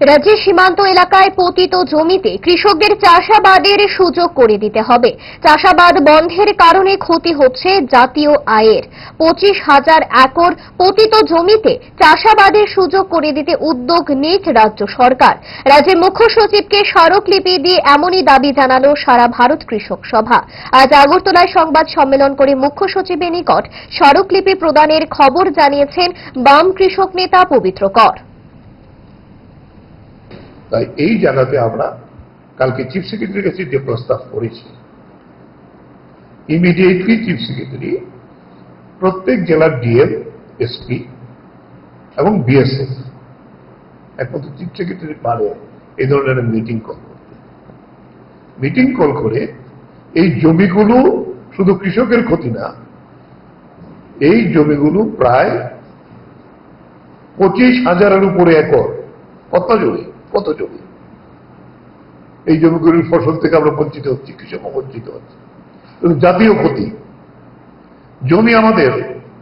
রাজ্যের সীমান্ত এলাকায় পতিত জমিতে কৃষকদের চাষাবাদের সুযোগ করে দিতে হবে। চাষাবাদ বন্ধের কারণে ক্ষতি হচ্ছে জাতীয় আয়ের। পঁচিশ হাজার একর পতিত জমিতে চাষাবাদের সুযোগ করে দিতে উদ্যোগ নিক রাজ্য সরকার। রাজ্যের মুখ্য সচিবকে স্মারকলিপি দিয়ে এমনই দাবি জানালো সারা ভারত কৃষক সভা। আজ আগরতলায় সংবাদ সম্মেলন করে মুখ্য সচিবের নিকট স্মারকলিপি প্রদানের খবর জানিয়েছেন বাম কৃষক নেতা পবিত্র কর। তাই এই জায়গাতে আমরা কালকে চিফ সেক্রেটারির কাছে যে প্রস্তাব করেছি ইমিডিয়েটলি চিফ সেক্রেটারি প্রত্যেক জেলার ডিএম এসপি এবং বিএসএফ একমাত্র চিফ সেক্রেটারি পারে এই ধরনের মিটিং কল করতে। মিটিং কল করে এই জমিগুলো শুধু কৃষকের ক্ষতি না, এই জমিগুলো প্রায় পঁচিশ হাজারের উপরে একর, কত জমি? কত জমি? এই জমিগুলির ফসল থেকে আমরা বঞ্চিত হচ্ছি, কৃষক বঞ্চিত হচ্ছে। জাতীয় ক্ষতি, জমি আমাদের,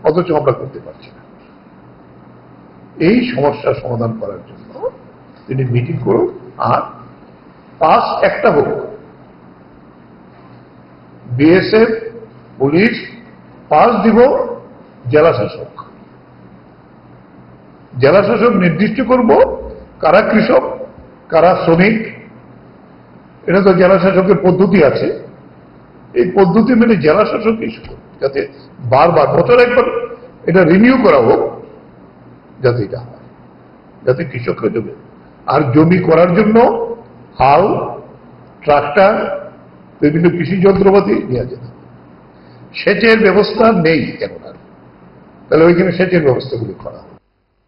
অথচ আমরা করতে পারছি না। এই সমস্যার সমাধান করার জন্য তিনি মিটিং করুন, আর পাস একটা হোক। বিএসএফ, পুলিশ, পাস দিব, জেলা শাসক। জেলা শাসক নির্দিষ্ট করব কারা কৃষক কারা শ্রমিক, এটা তো জেলা শাসকের পদ্ধতি আছে। এই পদ্ধতি মেনে জেলা শাসক ইস্যু যাতে বারবার, বছর একবার এটা রিনিউ করা হোক, যাতে এটা হয়, যাতে কৃষকরা জমি। আর জমি করার জন্য হাল, ট্রাক্টর, বিভিন্ন কৃষি যন্ত্রপাতি নেওয়া যেতে সেচের ব্যবস্থা নেই এখন আর। তাহলে ওইখানে সেচের ব্যবস্থাগুলি করা হবে